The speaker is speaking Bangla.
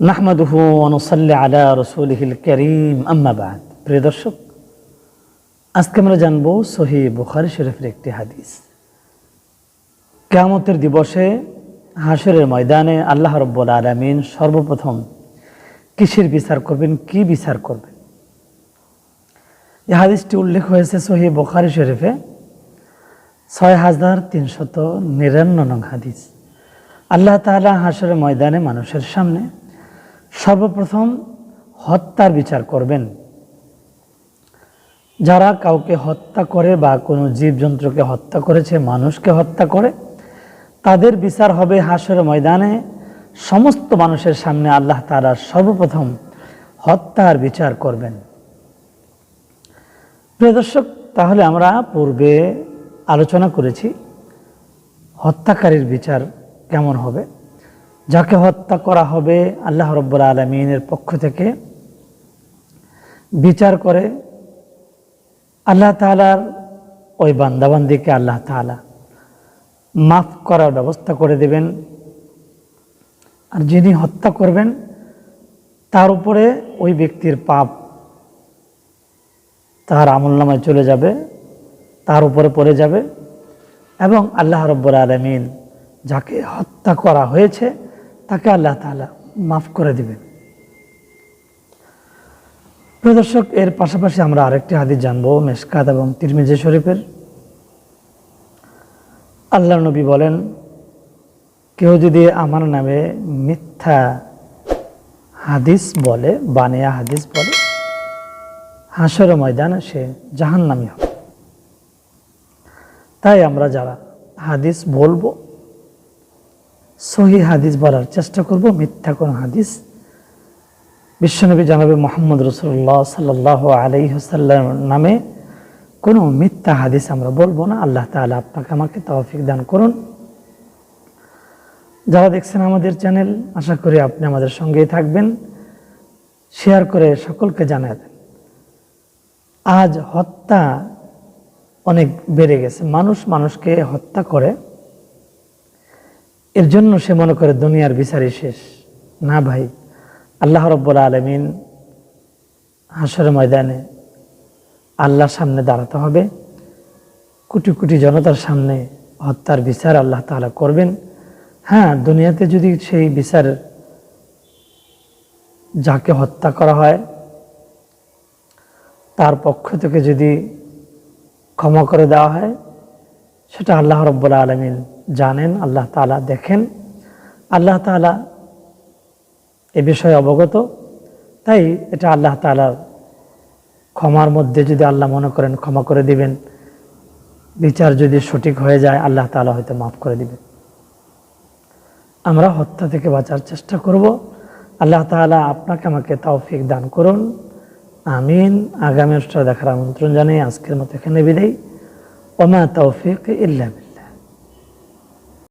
নাহমাদুহু অনুসাল্লি আলা রসুলহিল করিম। আম্মাবাদ প্রিয় দর্শক, আজকে আমরা জানব সহি বুখারি শরীফের একটি হাদিস। কেয়ামতের দিবসে হাসরের ময়দানে আল্লাহ রব্বুল আলমিন সর্বপ্রথম কিসের বিচার করবেন, কি বিচার করবেন? এই হাদিসটি উল্লেখ হয়েছে সহি বুখারি শরীফে ছয় হাজার তিনশত নিরান্ন নং হাদিস। আল্লাহ তাআলা হাসরের ময়দানে মানুষের সামনে সর্বপ্রথম হত্যার বিচার করবেন। যারা কাউকে হত্যা করে বা কোনো জীবজন্তুকে হত্যা করেছে, মানুষকে হত্যা করে, তাদের বিচার হবে হাসরের ময়দানে। সমস্ত মানুষের সামনে আল্লাহ তাআলা সর্বপ্রথম হত্যার বিচার করবেন। প্রিয় দর্শক, তাহলে আমরা পূর্বে আলোচনা করেছি হত্যাকারীর বিচার কেমন হবে। যাকে হত্যা করা হবে আল্লাহ রব্বুল আলমিনের পক্ষ থেকে বিচার করে আল্লাহ তালার ওই বান্দাবান্দিকে আল্লাহ তালা মাফ করার ব্যবস্থা করে দেবেন। আর যিনি হত্যা করবেন, তার উপরে ওই ব্যক্তির পাপ তার আমল নামায় চলে যাবে, তার উপরে পড়ে যাবে এবং আল্লাহ রব্বুল আলমিন যাকে হত্যা করা হয়েছে তাকে আল্লাহ তালা মাফ করে দিবেন। প্রদর্শক এর পাশাপাশি আমরা আরেকটি হাদিস জানব, মেশকাত এবং তিরমিজি শরীফের। আল্লাহ নবী বলেন, কেউ যদি আমার নামে মিথ্যা হাদিস বলে, বানিয়া হাদিস বলে হাসর ময়দানে সে জাহান্নামি হবে। তাই আমরা যারা হাদিস বলব সহি হাদিস বলার চেষ্টা করব, মিথ্যা কোনো হাদিস। বিশ্বনবী জানাবে মোহাম্মদ রসুল্লাহ সাল্লাহ আলাইসাল্লাম নামে কোনো মিথ্যা হাদিস আমরা বলব না। আল্লাহ তালা আপনাকে আমাকে তৌফিক দান করুন। যারা দেখছেন আমাদের চ্যানেল, আশা করি আপনি আমাদের সঙ্গেই থাকবেন। শেয়ার করে সকলকে জানায় দেন। আজ হত্যা অনেক বেড়ে গেছে। মানুষ মানুষকে হত্যা করে এর জন্য সে মনে করে দুনিয়ার বিচারই শেষ। না ভাই, আল্লাহ রব্বুল আলমিন হাসর ময়দানে আল্লাহর সামনে দাঁড়াতে হবে। কোটি কোটি জনতার সামনে হত্যার বিচার আল্লাহ তালা করবেন। হ্যাঁ দুনিয়াতে যদি সেই বিচার যাকে হত্যা করা হয়, তার পক্ষ থেকে যদি ক্ষমা করে দেওয়া হয়, সেটা আল্লাহ রব্বুল্লা আলমিন জানেন, আল্লাহ তালা দেখেন। আল্লাহ তালা এ বিষয়ে অবগত। তাই এটা আল্লাহ তালার ক্ষমার মধ্যে যদি আল্লাহ মনে করেন ক্ষমা করে দিবেন, বিচার যদি সঠিক হয়ে যায়, আল্লাহ তালা হয়তো মাফ করে দিবেন। আমরা হত্যা থেকে বাঁচার চেষ্টা করব। আল্লাহ তালা আপনাকে আমাকে তৌফিক দান করুন। আমিন। আগামী অনুষ্ঠান দেখার আমন্ত্রণ জানিয়ে আজকের মতো এখানে বিদায়। ওমা তৌফিক ইল্লা